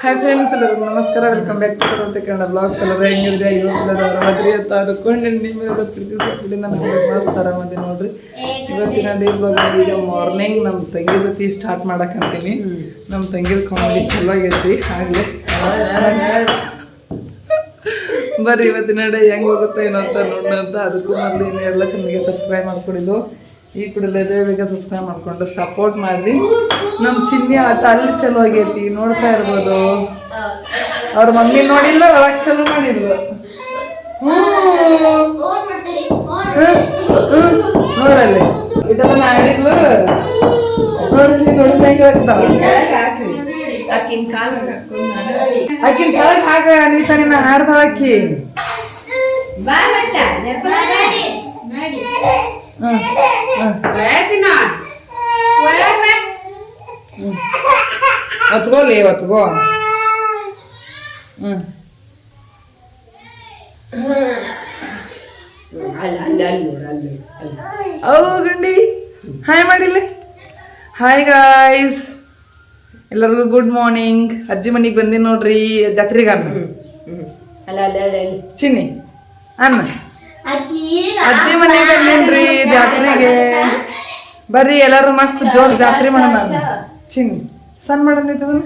Hi friends ಎಲ್ಲರಿಗೂ ನಮಸ್ಕಾರ. Welcome back to ಪರ್ವತ ಕನ್ನಡ ಬ್ಲಾಗ್ಸ್ ಎಲ್ಲರೂ ಹೆಂಗಿದ್ರೆ? ಇವತ್ತು ರಾತ್ರಿ ಅಂತ ಅದಕ್ಕೊಂಡು ನಿಮ್ಮ ಪ್ರೀತಿ ನನ್ನ ಮಸ್ತ್ ಆರಾಮದಿ ನೋಡ್ರಿ. ಇವತ್ತಿನ ಡೇ ಬ್ಲಾಗ್ ಈಗ ಮಾರ್ನಿಂಗ್ ನಮ್ಮ ತಂಗಿ ಜೊತೆ ಸ್ಟಾರ್ಟ್ ಮಾಡಕ್ಕಂತೀನಿ ನಮ್ಮ ತಂಗಿದ ಕಾಮಿಡಿ ಚಲೋ ಆಗೈತಿ ಆಗಲೇ. ಬರ್ರಿ, ಇವತ್ತಿನ ಡೇ ಹೆಂಗ್ ಹೋಗುತ್ತೆ ಏನೋ ಅಂತ ನೋಡೋಣ ಅಂತ. ಅದಕ್ಕೂ ಮೊದಲು ಇನ್ನೆಲ್ಲ ಚೆನ್ನಾಗಿ ಸಬ್ಸ್ಕ್ರೈಬ್ ಮಾಡ್ಕೊಂಡಿದ್ದು. ಈ ಕೂಡಲೇ ಬೇಗ ಸಬ್ಸ್ಕ್ರೈಬ್ ಮಾಡ್ಕೊಂಡು ಸಪೋರ್ಟ್ ಮಾಡಿರಿ. ನಮ್ಮ ಚಿನ್ನಿ ಆಟ ಅಲ್ಲಿ ಚಲೋ ಆಗೈತಿ ನೋಡ್ತಾ ಇರ್ಬೋದು. ಅವ್ರ ಮಮ್ಮಿ ನೋಡಿಲ್ಲ ಒಳಗೆ ಚಲೋ ಮಾಡಿಲ್ಲ ನೋಡಲ್ಲಿ. ಇದೆಲ್ಲ ಮಾಡಿದ್ಲು ನೋಡಿ ನೋಡಿದ ಅಕ್ಕಿನ ಆಗ್ತಾವ ಅಕ್ಕಿನ ಕಾಲ್ ಆಕಿನ ಕೆಳಗೆ ಹಾಕ ನೀ ತಾನೇ ನಾನು ಆಡ್ತಾಳ ಅಕ್ಕಿ. ಬಾ ಮತ್ತ ನೋಡು ಅಲ್ಲಿ ಅಲ್ಲಿ. ಓ ಗಂಡಿ. ಹಾಯ್ ಮಾಡಿಲ್ಲ. ಹಾಯ್ ಗಾಯ್ಸ್ ಎಲ್ಲರಿಗೂ ಗುಡ್ ಮಾರ್ನಿಂಗ್ ಅಜ್ಜಿ ಮನೆಗೆ ಬಂದಿ ನೋಡ್ರಿ ಜಾತ್ರೆಗೆ ಅನ್ನ. ಚಿನ್ನಿ ಅನ್ನ. ಅಜ್ಜಿ ಮನೆಗೆ ಬಂದೇನ್ರಿ ಜಾತ್ರೆಗೆ? ಬರ್ರಿ ಎಲ್ಲರೂ ಮಸ್ತ್ ಜೋರ್ ಜಾತ್ರೆ ಮಾಡೋಣ ಚಿನ್ ಚಿನ್ನಿ ಸಣ್ಣ ಮಾಡೋಣ ಇದನ್ನ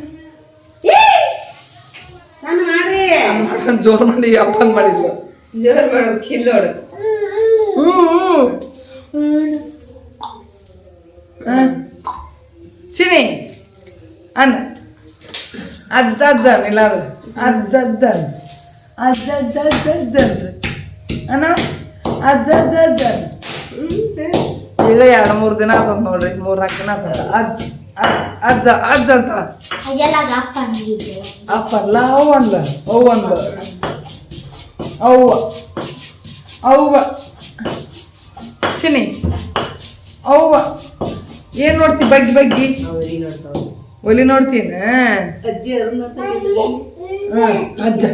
ಸಣ್ಣ ಮಾಡ್ರಿ. ಜೋರ್ ಮಾಡಿ ಅಪ್ಪನ್ ಮಾಡಿದ್ಲು. ಜೋರ್ ಮಾಡು ಚಿಲ್ಲೋಡು ಚಿನಿ ಅನ್ನ ಅಜ್ಜ ಅಜ್ಜ ಇಲ್ಲ ಅದು ಅಜ್ಜ ಅಜ್ಜ ಅಜ್ಜ ಅಜ್ಜ ಅಜ್ಜ ಅಜ್ಜ ಅನ್ರಿ ಅಣ್ಣ? ಅಜ್ಜ ಅಜ್ಜ ಅಜ್ಜ ಈಗ ಎರಡು ಮೂರು ದಿನ ಆತದ ನೋಡ್ರಿ ಮೂರು ನಾಲ್ಕು ದಿನ ಆತದ ಅಜ್ಜ ಅಜ್ಜ ಅಜ್ಜ ಅಜ್ಜ ಅಂತ. ಅಪ್ಪಲ್ಲ ಅವ್ ಅಂದ ಅವ್ ಅಂದ ಅವ್ವ ಅವ್ವ ಚಿನಿ ಅವ್ವ ಏನ್ ನೋಡ್ತಿ ಬಗ್ಗಿ ಬಗ್ಗಿ? ಒಲಿ ನೋಡ್ತೀನಿ. ಅಜ್ಜಿ.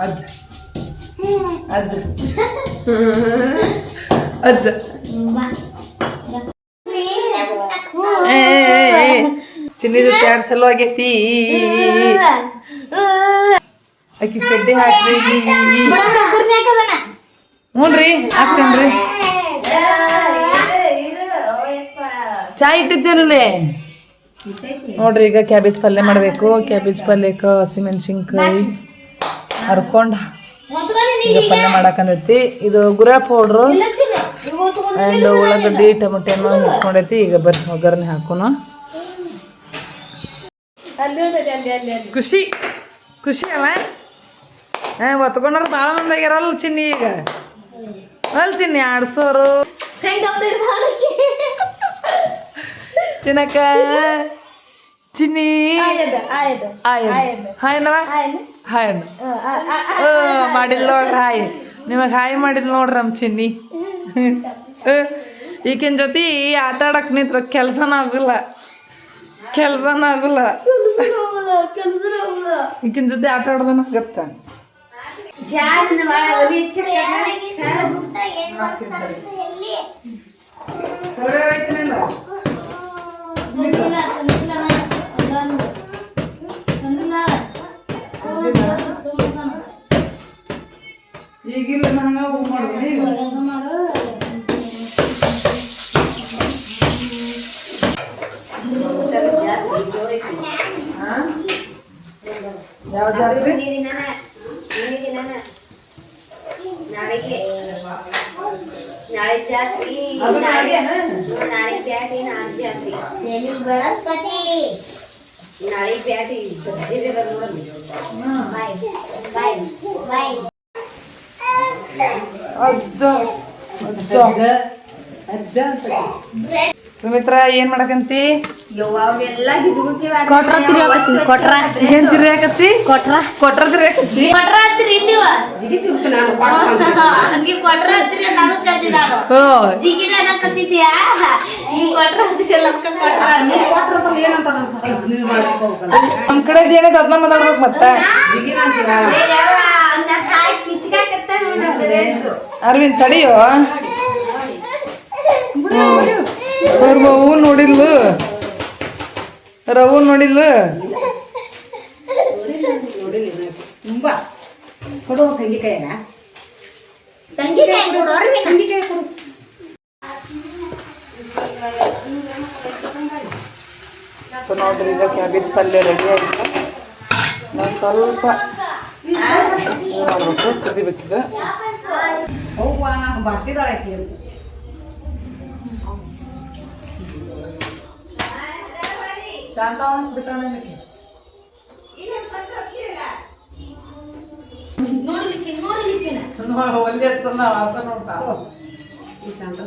ಏ, ಏ, ಏ, ಚಿನ್ನಿ ಜೊತೆ ಎರಡು ಸಲ ಆಗೈತಿ ಅಕ್ಕಿ ಚಡ್ಡಿ ಹಾಕ್ರಿ. ಹ್ಞೂನ್ರಿ ಹಾಕ್ತೇನ್ರಿ. ಚಾ ಇಟ್ಟಿದ್ದೇನಲ್ಲೇ ನೋಡ್ರಿ ಈಗ ಕ್ಯಾಬೇಜ್ ಪಲ್ಯ ಮಾಡಬೇಕು. ಕ್ಯಾಬೇಜ್ ಪಲ್ಯಕ್ಕೆ ಹಸಿಮೆಣಸಿನ್ಕಾಯಿ. ಹರ್ಕೊಂಡು ಈಗ ಪಲ್ಯ ಮಾಡಕಂದೈತಿ ಇದು ಗುರ ಪೌಡ್ರು ಆ್ಯಂಡ್ ಉಳ್ಳಾಗಡ್ಡಿ ಟೊಮೆಟೊನು ಮುಚ್ಕೊಂಡೈತಿ. ಈಗ ಬರ್ರಿ ಒಗ್ಗರಣೆ ಹಾಕೋಣ. ಖುಷಿ. ಖುಷಿ ಅಲ್ಲ? ಹಾಂ ಒತ್ಕೊಂಡ್ರೆ ಭಾಳ ಮಂದಿ ಆಗ್ಯಾರಲ್ಲ ಚಿನ್ನಿ ಈಗ. ಅಲ್ ಚಿನ್ನಿ ಆಡ್ಸೋರು. ಚಿನ್ನಕ್ಕ. ಚಿನ್ನಿ ಹಾಯ್ ಹಾಯ್ನವ ಹಾಯ್ ಮಾಡಿಲ್ಲ ನೋಡ್ರಿ ಹಾಯ್ ನಿಮಗೆ ಹಾಯ್ ಮಾಡಿಲ್ಲ ನೋಡ್ರಿ ನಮ್ಮ ಚಿನ್ನಿ ಈಕಿನ ಜೊತೆ ಆಟ ಆಡಕ್ ನಿಂತ್ರ ಕೆಲಸನ ಆಗುಲ್ಲ ಕೆಲಸನ ಆಗುಲ್ಲ ಈಕಿನ ಜೊತೆ ಆಟ ಆಡ್ದನ ಗತ್ತ ಈಗಿಲ್ಲ ಹಂಗ ಹೋಗಿ ಮಾಡಿದ್ವಿ ಈಗ ಯಾವ ಜಾತ್ರೆ? ನಾಳೆ ಜಾತ್ರಿ. ಅದು ನಾಳೆನಾ? ನಾಳೆ ಬ್ಯಾಟಿ ನಾಳೆ ಜಾತ್ರಿ ನಾಳೆ ಬ್ಯಾಟಿ. ಗಜ್ಜೆದೆ ಅಜ್ಜ. ಅಜ್ಜ ಅಂತ ಸುಮಿತ್ರ ಏನ್ ಮಾಡಕಂತಿ ಕೊಟ್ರ ತಿರ್ಗಾಕತ್ತಿ ಕೊಟ್ರ? ಏನ್ ತಿರ್ಯಾಕತ್ತಿ ಕೊಟ್ರ? ಕೊಟ್ರ ತಿರ್ಯಾಕತ್ತಿ ಕೊಟ್ರ ಹತ್ತಿರಿ ನೀವು? ಜಿಗಿ ತಿರುಗ್ತು ನಾನು ಪಾಡ್ಕೊಂಡೆ. ಹಂಗೆ ಕೊಟ್ರ ಹತ್ತಿರಿ ನಾನು ಕತ್ತಿದ. ನಮ್ ಕಡೆ ಏನೈತೆ ಅದನ್ನ ಮಾತಾಡ್ಬೇಕು ಮತ್ತ. ಅರವಿಂದ್ ತಡಿಯೋ? ಅವ್ರ ಮಗು ನೋಡಿಲ್ಲ? ರವು ನೋಡಿಲ್ಲ? ತುಂಬಾ. ಕೊಡು ತಂಗಿಕಾಯನ. ಅರವಿಂದ್. ತಂಗಿಕಾಯಿ ಕೊಡು. ಸೊ ನೋಡ್ರಿ ಈಗ ಕ್ಯಾಬೇಜ್ ಪಲ್ಯ ರೆಡಿ ಆಯ್ತು ನಾವು ಸ್ವಲ್ಪ ಆಕಿ ಶಾಂತ ನೋಡ್ಲಿಕ್ಕೆ ಒಲ್ಲೆ ಹತ್ತಂದ ಆತ ನೋಡ್ತಾ ಈ ಶಾಂತ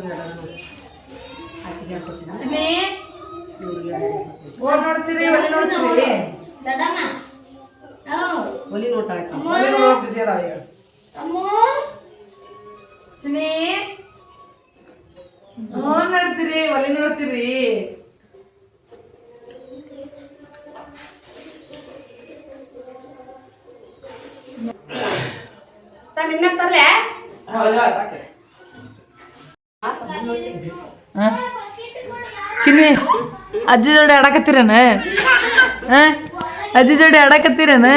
ಸಿಮೆ ಇವ್ರಿಗೆ ನೋಡ್ತೀರಿ ಒಳ್ಳೆ ನೋಡ್ತೀರಿ. ದಡಮ್ಮ. ಒಲಿ ನೋಡ್ತಾಳೆ ಆಕಿ. ಒಲ್ಲೆ ನೋಡೋಕ್ busy ಅದಾಳ ಈಗ. ಅಮ್ಮೋ ಚಿನ್ನಿ ಹ್ಞೂ ನೋಡ್ತೀರಿ ಒಲ್ಲೆ ನೋಡ್ತೀರಿ ತಮ್ಮ ಇನ್ನೊಂದ್ ತರ್ಲೆ ಹ? ಚಿನ್ನಿ ಅಜ್ಜಿ ಜೋಡಿ ಆಡಕತ್ತೀರೇನ ಹ? ಅಜ್ಜಿ ಜೋಡಿ ಆಡಕತ್ತೀರೇನ?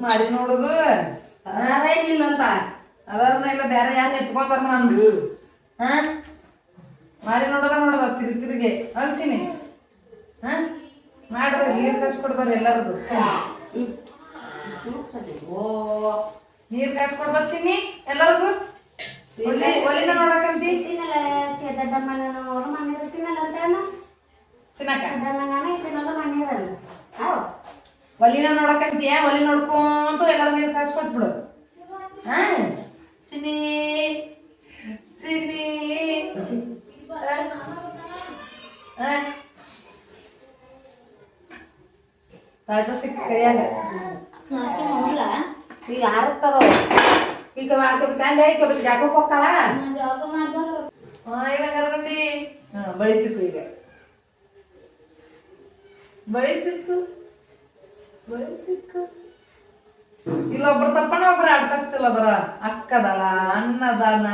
ಮಾಡಿ ನೋಡುದು ಇಲ್ಲ ಅಂತ. ಅದಾರನ ಇಲ್ಲ ಬೇರೆ ಯಾರು ಎತ್ಕೊತಾರ ನಾನು ಹಾ? ಮಾರಿ ನೋಡೋದ ನೋಡೋದ, ತಿರುಗಿ ತಿರುಗಿ. ಹಂಚಿನಿ ಹಾ? ಮಾಡ್ರಿ, ನೀರು ಕಳ್ಸ್ಕೊಡ್ಬಾರ ಎಲ್ಲರದು. ಓ, ನೀರು ಕಳ್ಸ್ಕೊಡ್ಬಾರ ಚಿನ್ನಿ ಎಲ್ಲರಿಗೂ. ಒಲಿನ ನೋಡಕಂತಿ ತಿನ್ನಲ್ಲ ದಡ್ಡಮ್ಮನ ಅವ್ರ ಮನೆ ತಿನ್ನಲ್ಲ ಅಂತ ಚಿನ್ನಕ್ಕ ದಡ್ಡಮ್ಮನ ಇದನ್ನೆಲ್ಲ ಮನೆ ಇರಲ್ಲ ಹೌದು ಒಲಿನ ನೋಡಕಂತೀಯ ಒಲಿ ನೋಡ್ಕೊಂತ ಎಲ್ಲರೂ ನೀರು ಕಳ್ಸ್ಕೊಟ್ಬಿಡು ಹಾ ಚಿನ್ನಿ ಚಿನ್ನಿ ಆ? ಆ? ತಾಯ್ತ ಸಿಕ್ಕ ಕೈಯಾಗ ಅಷ್ಟೇ ಮಾಡಿಲ್ಲ ಈಗ ಹಾರುತ್ತದೋ ಈಗ ತಂದೆ ಈಗ ಜಾಗಕ್ಕೆ ಹೋಗ್ತಾಳ? ಈಗ ಕರ್ಕೊಂಡಿ ಬಳಿ ಸಿಕ್ಕು ಈಗ. ಬಳಿ ಸಿಕ್ಕು. ಬಳಿ ಸಿಕ್ಕು. ಇಲ್ಲೊಬ್ರು ತಪ್ಪಣ ಒಬ್ರು ಆಡ್ಸಕ್ ಚಲೋ ಬರ. ಅಕ್ಕದಳ ಅಣ್ಣದಾನ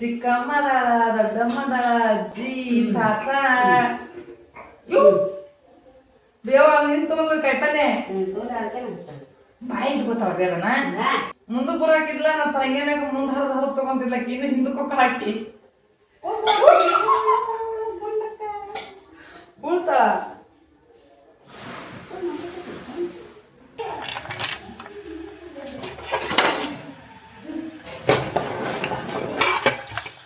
ಚಿಕ್ಕಮ್ಮದಳ ದೊಡ್ಡಮ್ಮದಳ ಅಜ್ಜಿ ತಾತ. ಇವ್ ದೇವ ನಿಂತು ಕೈಪಲ್ಲೆ ಬಾಯಿ ಇಟ್ಕೋತಾವ ಬೇಡನ? ಮುಂದಕ್ಕೆ ಬರಾಕಿದ್ಲ, ನಾ ತಂಗಿನಾಗ ಮುಂದೆ ಹರಿದು ಹರಿದು ತಗೊಂತಿಲ್ಲ ಇನ್ನು ಹಿಂದಕ್ಕೆ ಹೋಗ್ಕೊಂಡು ಹಾಕಿ.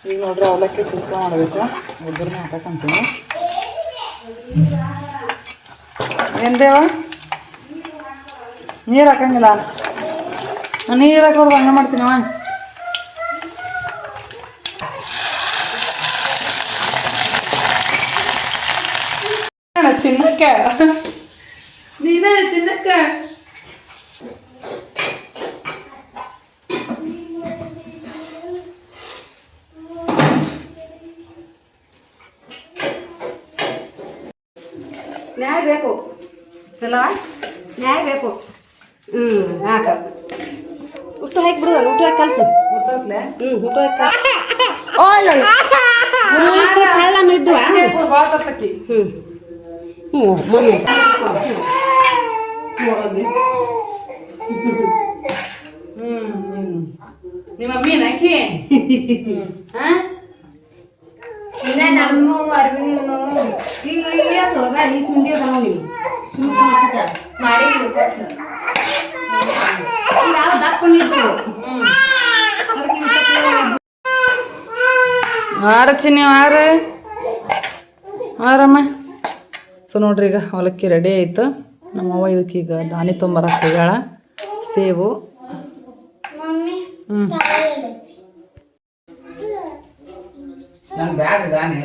ಈಗ ನೋಡ್ರಿ ಅವಲಕ್ಕಿ ಸುಸ್ತ ಮಾಡಬೇಕು. ಒಬ್ಬರನ್ನ ಹಾಕಂತೀನಿ ಎಂದೇವ ದೇವ? ನೀರು ಹಾಕಂಗಿಲ್ಲ. ನೀರು ಹಾಕೋದು ಹಂಗೆ ಮಾಡ್ತೀನವ ಚಿನ್ನಕ್ಕ? ನೀನ ಚಿನ್ನಕ್ಕ? ನ್ಯಾಯ ಬೇಕು. ಚಲೋ? ನ್ಯಾಯ ಬೇಕು. ಹ್ಞೂ ಹಾಕ. ಉಟ್ಟು ಹಾಕಿ ಬಿಡು ಉಟ್ಟು ಹಾಕಿ ಕಲ್ಸು. ಹ್ಮ್ ಉಟ್ಟು ಹಾಕಿ ಓ ಇದ್ದುವ ಭಾಳ ತಪ್ಪಕ್ಕಿ ಹ್ಮ್. ಹ್ಞೂ ಮೊನ್ನೆ ಹ್ಮ್ ಹ್ಮ್. ನಿಮ್ಮ ಮಮ್ಮಿ ನಾಕಿ ಹಾ ನಮ್ಮ ಅರ್ವಿನೂ ಈಗ ಈಗ ಸೋಗ ಈಸ್ ಮಂದಿ ನೀವು ಮಾಡಿ ಈಗ ಯಾವ ದಪ್ಪ ಆರ ಚಿನ್ನಿ ಆರ? ಆರಮ್ಮ. ಸೊ ನೋಡ್ರಿ ಈಗ ಅವಲಕ್ಕಿ ರೆಡಿ ಆಯ್ತು. ನಮ್ಮವ್ವ ಇದಕ್ಕೆ ಈಗ ದಾನಿ ತೊಂಬರಕ್ಕೆ ಹೋಗ್ಯಾಳ. ಸೇವು ಹ್ಞೂ ದಾನಿ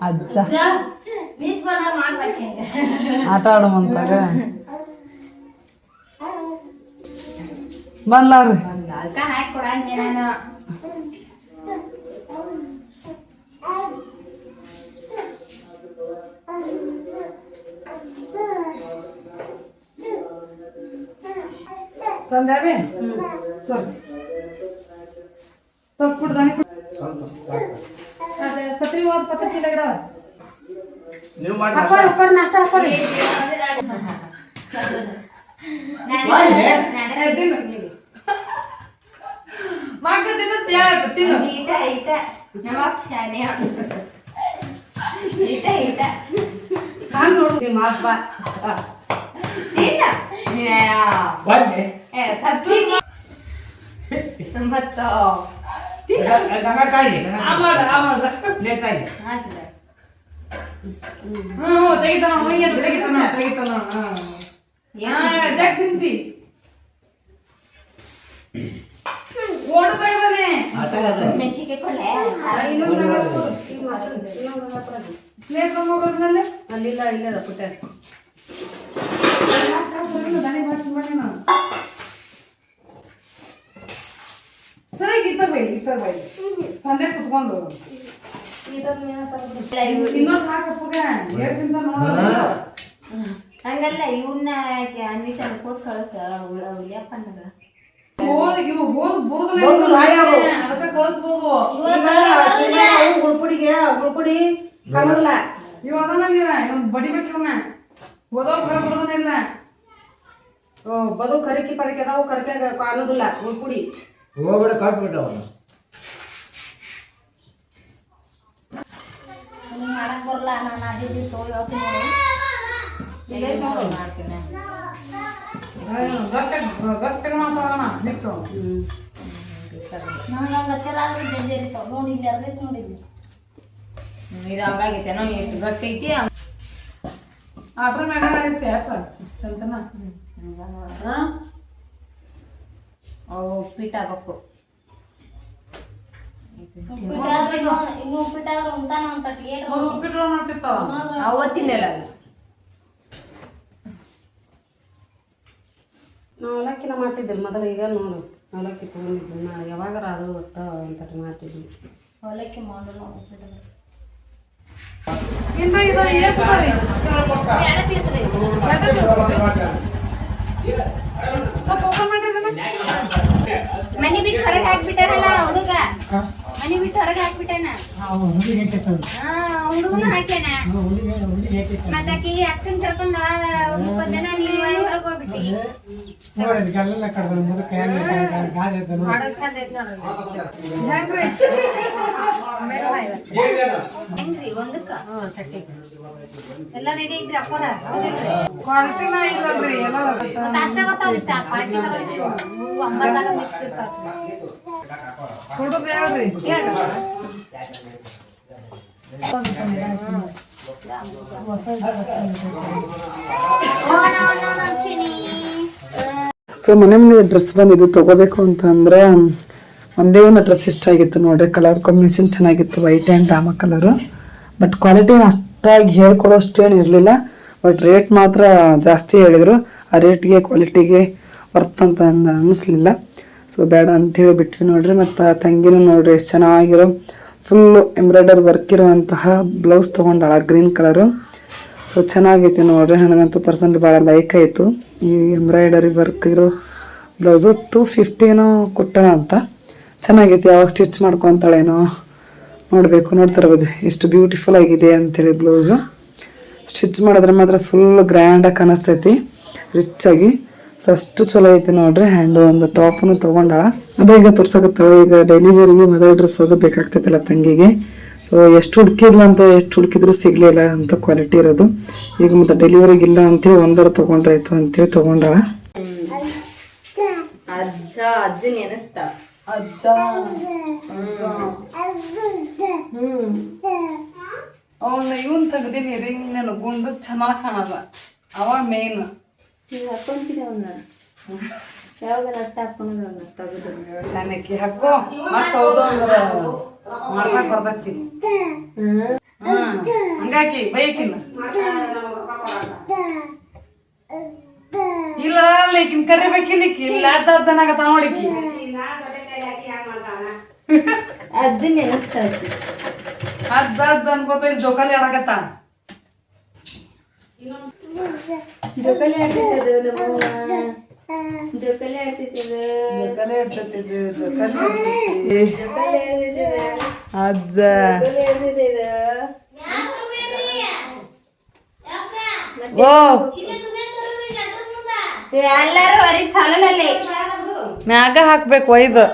ಅಜ್ಜ ಆಟ ಆಡುವಂತಾಗ ಬಂದ್ಲಾಡ್ರಿ ತಂದ್ಯಾವೇ ತೋರ್ಸಿ ತೋರ್ಸ್ಬಿಡ್ದಾನೆ ಪತ್ರಿ ಚೀಲ ಗಿಡ? ನೀವು ಮಾಡಿ ಹಾಕೋರಿ ಹಾಕೋರಿ ನಾಷ್ಟ ಹಾಕೋರಿ ಮಗ ತಿನ್ನತ್ ಯಾರು ತಿನ್ನು. ಈಟ ಈಟ. ನಮ್ಮ ಶಾನೆ ಈಟ ಈಟ. ನಾನು ನೋಡು. ನಿಮ್ಮ ಹಬ್ಬ ತಿನ್ನ. ಬನ್ನಿ. ಏ ಸಬ್ಜಿ ಮತ್ತು ಗಂಗಾಳ ಕಾಯಿಲೆ ಪ್ಲೇಟ್ ಕಾಯಿಲೆ ಹ್ಮ್ ತೆಗಿತಾನ ಅಂತ ತೆಗಿತಾನ ತಿಂತಿ ಪ್ಲೇಟ್ ತಗೊಂಡೋಗ್ರಲ್ಲಿ ಅಲ್ಲಿಲ್ಲ ಇಲ್ಲೇ ದಣಿ ಬಾಚಿ ಮಾಡಿ ನಾನು ಸರಿ Geetha bye Geetha bye Sunday ಕುತ್ಕೊಂಡು ಇನ್ನೊಂದು ಹಾಕಪ್ಪಗ ಹೇಳ್ತಿಂತ ನೋಡ ಹಂಗಲ್ಲ ಇವನ್ನ ಅನ್ನಿತ ಕೊಟ್ಟು ಕಳಿಸ ಉಳ. ಅದಕ್ಕೆ ಕಳಿಸ್ಬೋದು. ಗುಳ್ಪುಡಿಗೆ ಗುಳ್ಪುಡಿ ಇವ ಓದೋರ್ ಕಡೆ ಬದು ಕರಿಕಿ ಪರಿಕೆ ಅದಾವು ಕರಿಕೆ ಕಾಣೋದಿಲ್ಲ. ಗುಳ್ಪುಡಿ ಹೋಗ್ಬಿಡ ಕಳ್ಸ್ಬಿಟ್ಟು ಅವನು. ಮಾಡಕ್ ಬರಲ್ಲ ನಾನು ಅದಿದ್ದು ತೋರಿ ಮಾಡ್ತೀನಿ ಗಟ್ಟ ಗಟ್ಟ ಮಾತಾಡೋಣ ನಿಟ್ಟು ನನಗೆ ಹಂಗೆ ಹತ್ತಿರ ಜಂಜರಿ ನೋಡಿದ್ದೆ ಅದೇ ನೋಡಿದ್ದೆ. ಇದು ಹಂಗಾಗೈತೇನೋ ಎಷ್ಟು ಗಟ್ಟಿ ಐತಿ ಮ್ಯಾಗ ಐತೆ ಅಪ್ಪ. ಚಂತನ ಹಾ ಅವು ಉಪ್ಪಿಟ್ಟು ಹಾಕಬೇಕು ಇನ್ನು ಉಪ್ಪಿಟ್ಟಾದ್ರೆ ಉಂತಾನ ಒಂದು ತಟ್ಟಿಗೆ ಒಂದು ಉಪ್ಪಿಟ್ಟು ಆಗಬೇಕು ಅವತ್ತಿನೆಲ್ಲ ನಾವು ಅವಲಕ್ಕಿನ ಮಾಡ್ತಿದ್ದಿಲ್ಲ ಮೊದಲು ಈಗ ನೋಡು ಅವಲಕ್ಕಿ ತೊಗೊಂಡಿದ್ವಿ ನಾ ಯಾವಾಗಾರ ಅದು ಒತ್ತ ಅಂತ ಮಾಡ್ತಿದ್ವಿ. ಅವಲಕ್ಕಿ ಮಾಡೋಣ ಇದು ಎಷ್ಟು ಬರೀ ಎರಡು ಪೀಸ್ ರೀ. ಸ್ವಲ್ಪ ಓಪನ್ ಮಾಡಿದ್ರೆ ಮನಿ ಬಿಟ್ಟು ಹೊರಗೆ ಹಾಕ್ಬಿಟ್ಟಾನಲ್ಲ ಹುಡುಗ. ಮನಿ ಬಿಟ್ಟು ಹೊರಗೆ ಹಾಕ್ಬಿಟ್ಟಾನ? ಹಾ ಹುಡುಗನ ಹಾಕ್ಯಾನ. ಮತ್ತೆ ಅಕ್ಕಿ ಅಕ್ಕನ ಕರ್ಕೊಂಡ ಹೊರಗೆ ಹೋಗ್ಬಿಟ್ಟಿ. ಚಂದ ಐತಿ ನೋಡ್ರಿ ಹೆಂಗ್ರಿ ಎಲ್ಲ ರೆಡಿ ಐತ್ರಿ ಅಪ್ಪರ? ಇಲ್ಲಲ್ರಿ ಎಲ್ಲ ಪಾರ್ಟಿ ಸೊ ಮನೆ ಮುಂದೆ ಡ್ರೆಸ್ ಬಂದಿದ್ದು ತಗೋಬೇಕು ಅಂತಂದ್ರೆ ಒಂದೇ ಒಂದು ಡ್ರೆಸ್ ಇಷ್ಟ ಆಗಿತ್ತು ನೋಡ್ರಿ. ಕಲರ್ ಕಾಂಬಿನೇಷನ್ ಚೆನ್ನಾಗಿತ್ತು white and Rama colour but quality ಅಷ್ಟಾಗಿ ಹೇಳ್ಕೊಡೋಷ್ಟೇನು ಇರಲಿಲ್ಲ. ಬಟ್ ರೇಟ್ ಮಾತ್ರ ಜಾಸ್ತಿ ಹೇಳಿದರು. ಆ ರೇಟ್ಗೆ ಕ್ವಾಲಿಟಿಗೆ ವರ್ತ್ ಅಂತ ಅನ್ನಿಸ್ಲಿಲ್ಲ ಸೊ ಬೇಡ ಅಂತೇಳಿ ಬಿಟ್ವಿ ನೋಡ್ರಿ. ಮತ್ತು ತಂಗಿನೂ ನೋಡ್ರಿ ಎಷ್ಟು ಚೆನ್ನಾಗಿರೋ ಫುಲ್ಲು ಎಂಬ್ರಾಯ್ಡರ್ ವರ್ಕ್ ಇರುವಂತಹ ಬ್ಲೌಸ್ ತೊಗೊಂಡಾಳ ಗ್ರೀನ್ ಕಲರು ಸೊ ಚೆನ್ನಾಗೈತಿ ನೋಡ್ರಿ. ನನಗಂತೂ ಪರ್ಸೆಂಟ್ ಭಾಳ ಲೈಕ್ ಆಯಿತು. ಈ ಎಂಬ್ರಾಯ್ಡರಿ ವರ್ಕ್ ಇರೋ ಬ್ಲೌಸು ಟೂ ಫಿಫ್ಟಿನೋ ಕೊಟ್ಟಣ ಅಂತ. ಚೆನ್ನಾಗೈತಿ. ಯಾವಾಗ ಸ್ಟಿಚ್ ಮಾಡ್ಕೊತಾಳೇನೋ ನೋಡಬೇಕು. ನೋಡ್ತಾ ಇರ್ಬೋದು ಎಷ್ಟು ಬ್ಯೂಟಿಫುಲ್ ಆಗಿದೆ ಅಂತೇಳಿ ಬ್ಲೌಸು ಸ್ಟಿಚ್ ಮಾಡಿದ್ರೆ ಮಾತ್ರ ಫುಲ್ ಗ್ರ್ಯಾಂಡಾಗಿ ಕಾಣಿಸ್ತೈತಿ. ರಿಚ್ ಆಗಿ. ಸೊ ಅಷ್ಟು ಚಲೋ ಐತಿ ನೋಡ್ರಿ ಹ್ಯಾಂಡ್ ಒಂದು ಟಾಪ್ನು ತೊಗೊಂಡಾಳ ಅದೇ ಈಗ ತೋರ್ಸಕತ್ತವ ಈಗ ಡೆಲಿವರಿಗೆ ವೇರಿಗೆ ಮದುವೆ ಡ್ರೆಸ್ ಅದು ಬೇಕಾಗ್ತೈತಲ್ಲ ತಂಗಿಗೆ. ಸೊ ಎಷ್ಟು ಹುಡುಕಿದ್ಲ ಅಂತ ಎಷ್ಟು ಹುಡುಕಿದ್ರು ಸಿಗ್ಲಿಲ್ಲ ಅಂತ ಕ್ವಾಲಿಟಿ ಇರೋದು. ಈಗ ಮತ್ತೆ ಡೆಲಿವರಿಗೆ ಇಲ್ಲ ಅಂತೇಳಿ ಒಂದರ ತೊಗೊಂಡ್ರಾಯ್ತು ಅಂತೇಳಿ ತೊಗೊಂಡಾಳ. ಅಜ್ಜ ಅಜ್ಜ ಅಜ್ಜ. ಅವನ್ನ ಇವನ್ ತೆಗ್ದೀನಿ ರಿಂಗ್ ನನ್ನ ಗುಂಡು ಚೆನ್ನಾಗಿ ಕಾಣಲ್ಲ ಅವ ಮೇನ್ ಈಗ ಹಾಕೊಂತೀನಿ ಅವನ್ನ. ಯಾವಾಗ ಅರ್ಥ ಹಾಕೊಂಡು ಅವನ್ನ ತೆಗೆದು ಶಾನಕ್ಕಿ ಹಾಕೋ ಮಸ್ತ್ ಹೌದು ಅಂದ್ರ ಮಾಡ್ಸಕ್ ಬರ್ತೈತಿ ಹ್ಮ್. ಹಂಗಾಕಿ ಬೈಕಿನ ಇಲ್ಲ ಈಕಿನ್ ಕರಿಬೇಕಿಲ್ಲ ಈಕಿ ಇಲ್ಲ ಅಜ್ಜ ಅಜ್ಜನಾಗತ್ತ ನೋಡಿಕಿ. ಅಜ್ಜ ಅಜ್ಜ ಅನ್ಕೋತ ಜೋಕಾಲಿ ಆಡಕತ್ತ. ಜೋಕಾಲಿ ಆಡ್ತಿದ್ದು ನಮ್ಮವ್ವ ಜೋಕಾಲಿ ಆಡ್ತಿದ್ದು ಜೋಕಾಲಿ ಆಡ್ತಿದ್ದು ಜೋಕಾಲಿ ಆಡ್ತಿದ್ದು ಅಜ್ಜ. ಓ ಎಲ್ಲಾರು ಹೊರಗೆ ಸಾಲನಲ್ಲಿ ಮ್ಯಾಗ ಹಾಕ್ಬೇಕು ಒಯ್ದು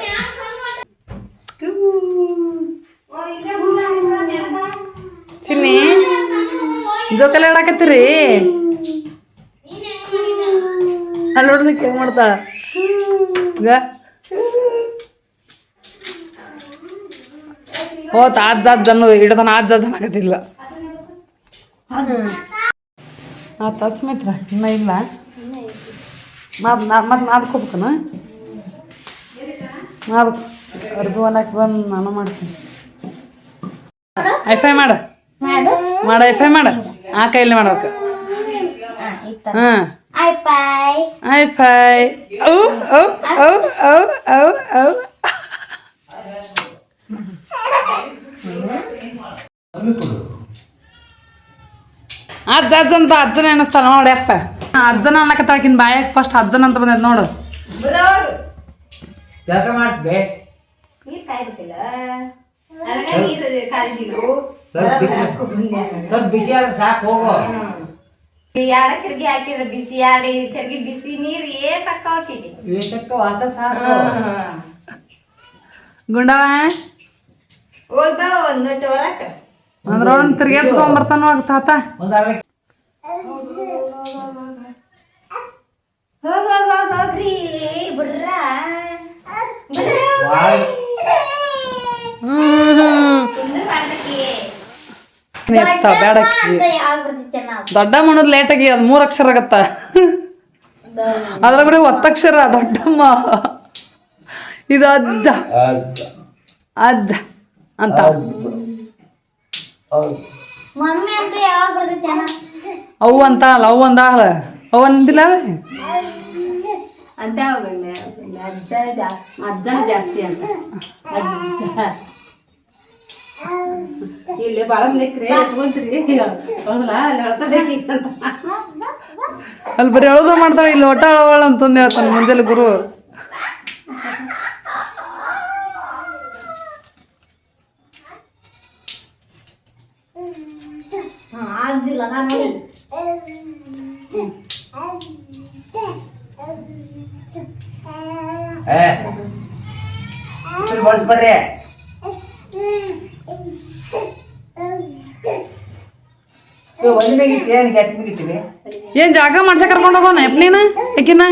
ಚಿನ್ನಿ ಜೋಕಾಲಿ ಆಡಾಕತ್ತೀರಿ? ಅಲ್ಲಿ ನೋಡ್ಲಿಕ್ಕೆ ಹೆಂಗ್ ಮಾಡ್ತಾ. ಈಗ ಹೋತ್ ಅಜ್ಜ ಜನ ಅನ್ನೋದು ಆದ್ ಅಜ್ಜ ಅಜ್ಜ ಅನ್ನಕತ್ತಿಲ್ಲ ಆತ ಸುಮಿತ್ರ ಇನ್ನ ಇಲ್ಲ. ಮಾದ್ ಮತ್ತೆ ನಾದ್ಕೋಬೇಕನ ನಾದ್ ಅರ್ಬಿ ಒಲಕ್ಕೆ ಬಂದು ನಾನು ಮಾಡ್ತೀನಿ. ಐಫೈ ಮಾಡ. ಮಾಡ. ಐಫೈ ಮಾಡ. ಆ ಕೈಲಿ ಮಾಡ್ಬೇಕು. ಹಾಂ. ಆಯ್ Fi. ಐಫೈ Oh, oh, oh, oh, oh, oh. ಅಜ್ಜ ಅಜ್ಜ ಅಂತ ಅಜ್ಜನ ಎನಿಸ್ತಾನ ನೋಡಿ ಅಪ್ಪ. ಅಜ್ಜನ ಅನ್ನಕತ್ತಾಕಿನ ಬಾಯಕ್ ಫಸ್ಟ್ ಅಜ್ಜನ ಅಂತ ಬಂದೈತೆ ನೋಡು. ಸರ್ ಬಿಸಿ ಆದ್ರೆ ಸಾಕು ಹೋಗು. ಯಾರ ಚರ್ಗಿ ಹಾಕಿದ್ರ ಬಿಸಿ ಯಾರ ಚರ್ಗಿ ಬಿಸಿ ನೀರ್ ಏ ಸಕ್ಕ ಹಾಕಿಗೆ ಏಸಕ್ಕ ವಾಸ ಸಾಕು ಗುಂಡವ ಹೋಗ್ ಬಾ ಒಂದ್ ಹೊರಕ ಅದ್ರೊಳಗೆ ತಿರ್ಗೇಸ್ಕೊಂಡ್ ಬರ್ತಾನ ತಾತ ಒಂದು ಅರ್ಧ ಹೋಗ್ ಹೋಗ್ ಹೋಗ್ ಹೋಗ್ರಿ ಬುರ್ರ ವಾಯ್ ಕುಂದ್ರ ಬಾರ್ದಕ್ಕಿ ಎತ್ತ ಬೇಡ ದೊಡ್ಡ ಮಣ್ಣದ್ ಲೇಟಾಗಿ ಅದು ಮೂರು ಅಕ್ಷರ ಆಗತ್ತ? ಅದ್ರ ಬರೀ ಒತ್ತಕ್ಷರ ದೊಡ್ಡಮ್ಮ. ಇದು ಅಜ್ಜ. ಅಜ್ಜ ಅಂತ. ಮಮ್ಮಿ ಅಂತ ಯಾವಾಗ ಬರ್ತೈತೆ ಅಣ್ಣ? ಅವು ಅಂತ ಅಲ್ಲ ಅವು ಅಂದ ಅವು ಅಂದಿಲ್ಲ ಅಂತ ಅಜ್ಜ ಜಾಸ್ತಿ. ಅಜ್ಜನ ಜಾಸ್ತಿ ಅಂತ. ಅಜ್ಜ. ಇಲ್ಲಿ ಬಾಳ ಎತ್ಕೊಂತ್ರಿ ಹೌದಲ್ಲ? ಅಲ್ಲಿ ಅಲ್ಲಿ ಬರೀ ಅಳೋದು ಮಾಡ್ತಾಳೆ ಇಲ್ಲಿ ಒಟ್ಟ ಅಳವಳ ಅಂತಂದು ಹೇಳ್ತಾನೆ ಮುಂಜಾನೆ ಗುರು. ಏ ಮೇಗಿತ್ತು ಏನು ಜಾಗ ಮಾಡ್ಸಕ್ ಕರ್ಕೊಂಡು ಹೋಗೋಣ ನೀನ? ಯಾಕಿನ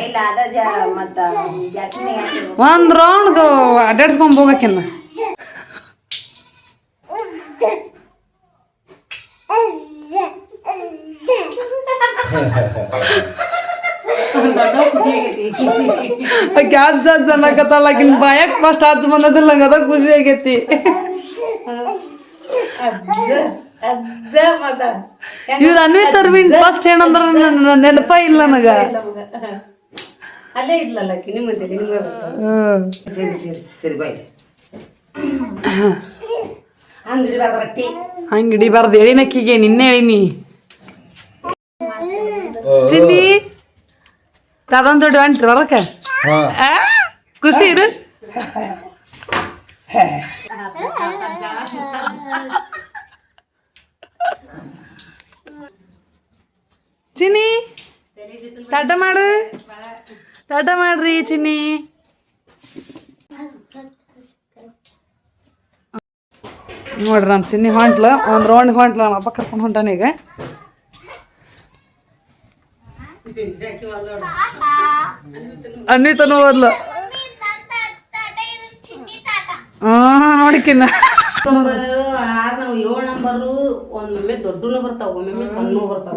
ಇಲ್ಲ ಅದ ಜ ಮತ್ತ ಜಾಸ್ತಿ ಒಂದ್ ರೌಂಡ್ ಅಡ್ಡಾಡ್ಸ್ಕೊಂಡ್ ಹೋಗಕ್ಕಿನ್ನ ಆಕಿ ಅಜ್ಜ ಅಜ್ಜ ಅನ್ನಕತ್ತಲ್ಲ ಆಕಿನ್ ಬಾಯಾಗ ಫಸ್ಟ್ ಅಜ್ಜ ಬಂದದಿಲ್ಲ ನಂಗೆ ಅದ ಖುಷಿ ಆಗೈತಿ. ಅಜ್ಜ ಮತ್ತ ಇವ್ರ ಅನ್ವಿತ್ ಅರವಿಂದ್ ಫಸ್ಟ್ ಏನಂದ್ರ ನನ್ನ ನೆನಪ ಇಲ್ಲ ನನಗ. ಅಲ್ಲೇ ಇದ್ಲಲ್ಲ ಆಕಿ ನಿಮ್ಮ ಮುಂದೆ ನಿಮ್ಗೆ ಹ್ಮ್. ಸರಿ ಸರಿ ಸರಿ ಬಾಯ್. ಅಂಗಡಿ ರೊಟ್ಟಿ ಹಂಗ್ ಹಿಡಿಬಾರ್ದು ಹೇಳಿನಕ್ಕಿಗೆ ನಿನ್ನೆ ಹೇಳಿನಿ. ಚಿನ್ನಿ. ತಾದೊಂದ್ ದೊಡ್ಡ ಹೊಂಟ್ರಿ ಹೊರಕ ಆ, ಖುಷಿ ಇಡು ಚಿನ್ನಿ ಟಾಟ ಮಾಡು ಟಾಟ ಮಾಡ್ರಿ ಚಿನ್ನಿ ನೋಡ್ರಿ ನಮ್ಮ ಚಿನ್ನಿ ಹೊಂಟ್ಲ ಒಂದು ರೌಂಡ್ ಹೊಂಟ್ಲ ನಮ್ಮ ಅಪ್ಪ ಕರ್ಕೊಂಡು ಹೊಂಟಾನ ಹೋದ್ಲು ಹ್ಞೂ ನೋಡಿಕಿನ್ನ ನಂಬರ್ ಆರ್ ನಾವು ಏಳು ನಂಬರು ಒಮ್ಮೊಮ್ಮೆ ದೊಡ್ಡನು ಬರ್ತಾವ ಒಮ್ಮೊಮ್ಮೆ ಸಣ್ಣ ಬರ್ತಾವ.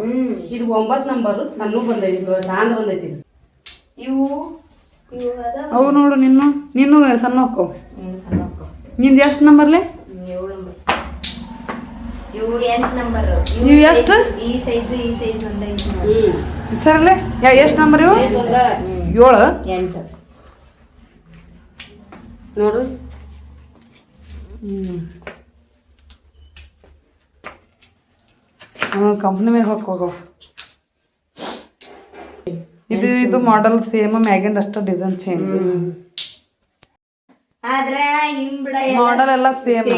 ಇದು ಒಂಬತ್ತು ನಂಬರು ಸಣ್ಣ ಬಂದೈತಿ ಸಾಂದ್ ಬಂದೈತಿ ಇದು. ಇವು ಅವು ನೋಡು ನಿನ್ನ ನಿನ್ನ ಸಣ್ಣ ಹೋಕ್ಕೋ ಎಷ್ಟ್ ಸಣ್ಣ ನಿಂದು ಎಷ್ಟು ನಂಬರ್ಲೆ? ಏಳು ಇವು ಎಂಟು ನಂಬರ್ ನೀವು ಎಷ್ಟು? ಈ ಸೈಜ್ ಈ ಸೈಜ್ ಒಂದ ಸರಲೆ? ಯಾ ಎಷ್ಟು ನಂಬರ್ ಇವು? ಏಳು? ಎಂಟು. ನೋಡು. ಕಂಪ್ನಿ ಮೇಲೆ ಹೋಗೋ ಇದು ಇದು ಮಾಡೆಲ್ ಸೇಮ್ ಮ್ಯಾಗಿಂದ ಅಷ್ಟ ಡಿಸೈನ್ ಚೇಂಜ್ ಆದ್ರ ಹಿಂಬಡ ಮಾಡೆಲ್ ಎಲ್ಲ ಸೇಮ್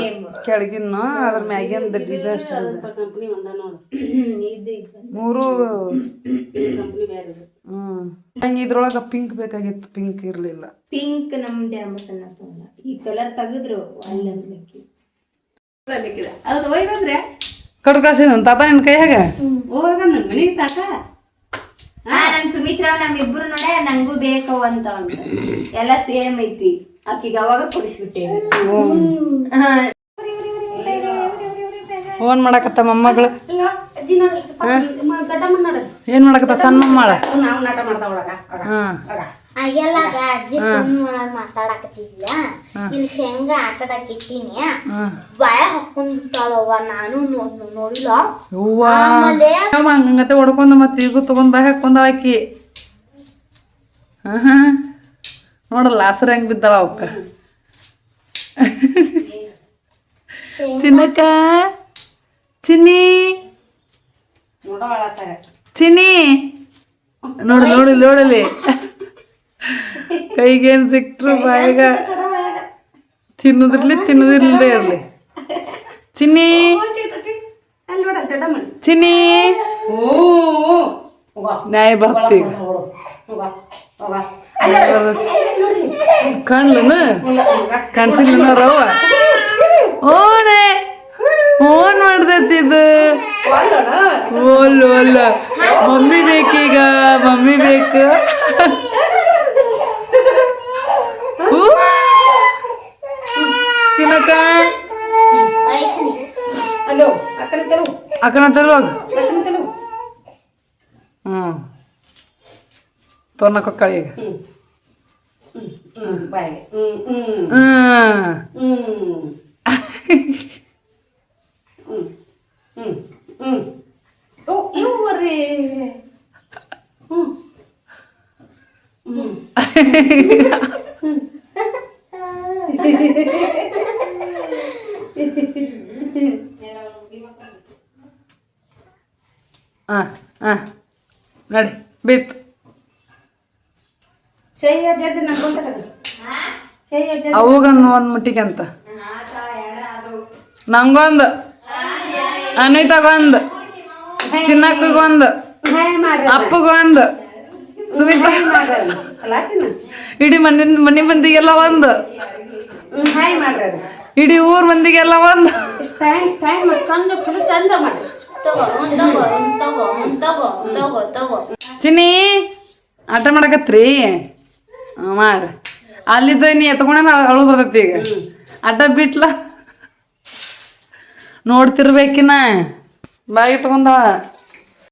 ಕೆಳಗಿನ ಅದ್ರ ಮ್ಯಾಗಿಂದ ಡಿಸೈನ್ ಅಷ್ಟ ಕಂಪ್ನಿ ಒಂದ ನೋಡು. ಇದು ಇದು. ಮೂರು ಕಂಪ್ನಿ ಬೇರೆ ಹ್ಮ್. ನಂಗೆ ಇದ್ರೊಳಗ ಪಿಂಕ್ ಬೇಕಾಗಿತ್ತು ಪಿಂಕ್ ಇರ್ಲಿಲ್ಲ. ಪಿಂಕ್ ನಮ್ದು ಎಂಬತ್ತನ್ನ ತಗೊಂಡ ಈ ಕಲರ್ ತೆಗೆದ್ರು ಅಲ್ಲಿ ಅದು ಬಂದ್ರೆ ಕಡ್ಕಾಸಿದ ತಾತ ನಿನ್ ಕೈಯಾಗ ಹೋಗ? ನಮ್ಮ ಮನೆಗೆ ತಾತ? ಹಾ ನಮ್ ಸುಮಿತ್ರಾ ಇಬ್ರು ನೋಡ ನಂಗೂ ಬೇಕು ಅಂತ ಅಂತ ಎಲ್ಲ ಸೇಮ್ ಐತಿ. ಆಕಿಗೆ ಅವಾಗ ಕೊಡಿಸ್ಬಿಟ್ಟೇವಿ ಫೋನ್ ಮಾಡಕತ್ತ ಮೊಮ್ಮಗಳು ಏನ್ ಮಾಡಕತ್ತ ತನ್ನ ಮಮ್ಮಳ ಹಾ ಅಜ್ಜಿ ಫೋನ್ ಒಳಗ್ ಮಾತಾಡಕತ್ತಿದ್ಲ ಇಲ್ಲಿ ಶೇಂಗಾ ಆಟಾಡಕ್ ಇಟ್ಟಿನಿ ಬಾಯ ಹಾಕೊಂಡ್ಬಿಟ್ಟಾಳವ್ವ ನಾನು ನೋಡ್ ನೋಡಿಲ್ಲ ಹೂವಾ ಹಂಗತೆ ಹೊಡ್ಕೊಂಡ ಮತ್ತೆ ಈಗ ತಗೊಂಡ್ ಬಾಯ್ ಹಾಕೊಂಡ್ ಆಕಿ ಹಾ ಹಾ ನೋಡಲ್ಲ ಹಸ್ರ ಹೆಂಗ್ ಬಿದ್ದಾಳ ಅವಕ್ಕ ಚಿನ್ನಕ್ಕ ಚಿನ್ನಿ ನೋಡೋ ಅಳತ್ತಾರ ಚಿನ್ನಿ ನೋಡು ನೋಡಿ ನೋಡಲಿ ಕೈಗೇನ್ ಸಿಕ್ಟ್ರು ಬಾಯಾಗ ತಿನ್ನೋದಿರ್ಲಿ ತಿನ್ನೋದಿರ್ಲೇ ಇರ್ಲಿ ಚಿನ್ನಿ ಅಲ್ಲಿ ನೋಡ ಗಡ್ಡ ಮಾಡಿ ಚಿನ್ನಿ ಹೋಗ ನ್ಯಾಯ ಬರ್ತೀಗ ನೋಡು ಹೋಗ ಹೋಗ ಕಾಣ್ಲನ ಕಾಣಿಸಿಲ್ಲ ರವ್ವ ಓಣೆ ಓನ್ ಮಾಡ್ದೈತಿ ಇದು ಓಲ್ ಓಲ್ಲ ಮಮ್ಮಿ ಬೇಕೀಗ ಮಮ್ಮಿ ಬೇಕು ಹೂ? ಚಿನ್ನಕ್ಕ ಅಲ್ಲೋ ಅಕ್ಕನ ತರು ಅಕ್ಕನ ತರುವಾಗ ಅಕ್ಕನ ತರು ಹ್ಞೂ ತೋರ್ನಕ್ಕ ಕಳಿಗ ಹ್ಮ್ ಹ್ಮ್ ಬಾಯಿಗೆ ಹ್ಮ್ ಹ್ಮ್ ಹ್ಞೂ ಹ್ಮ್ ಹ್ಮ್ ಹ್ಮ್ ಹ್ಮ್ ಓ ಇವ್ರಿ ಹ್ಮ್ ಹ್ಮ್ ಹಾಂ ಹಾಂ ನಡಿ ಬಿತ್ತು ಜಜ್ಜಿ ನಂಗೊಂತ ಶೇಯ ಜಜ್ಜಿ ಅವಾಗಂದು ಒಂದು ಮುಟ್ಟಿಗೆ ಅಂತ ನಂಗೊಂದು. ಅನಿತಾಗೊಂದು. ಚಿನ್ನಕ್ಕಗೊಂದು. ಮಾಡ್ರಿ ಅಪ್ಪಗೊಂದು. ಸುಮಿತಾ ಅಲ್ಲ ಚಿನ್ನ? ಇಡೀ ಮನೆ ಮನೆ ಮಂದಿಗೆಲ್ಲ ಒಂದು. ಹ್ಮ್ ಹಾಯ್ ಮಾಡ್ರಿ ಅದು ಇಡೀ ಊರ್ ಮಂದಿಗೆಲ್ಲ ಒಂದು. ಸ್ಟ್ಯಾಂಡ್ ಸ್ಟ್ಯಾಂಡ್ ಮಾಡಿ. ಚಂದ ಚಲೋ ಚಂದ ಮಾಡಿ. ತಗೋ ಒಂದ್ ತಗೋ ಒಂದ್ ತಗೋ ಒಂದ್ ತಗೋ ತಗೋ ತಗೋ. ಚಿನ್ನಿ ಆಟ ಮಾಡಕತ್ರಿ? ಮಾಡ್ರಿ ಅಲ್ಲಿದ್ದ ನೀ ಎತ್ಕೊಂಡ ಅಳು ಬರ್ತೈತಿ ಈಗ. ಅಡ್ಡ ಬಿಟ್ಲ. ನೋಡ್ತಿರ್ಬೇಕಿನ ಬಾಯಿ ಇಟ್ಕೊಂಡವ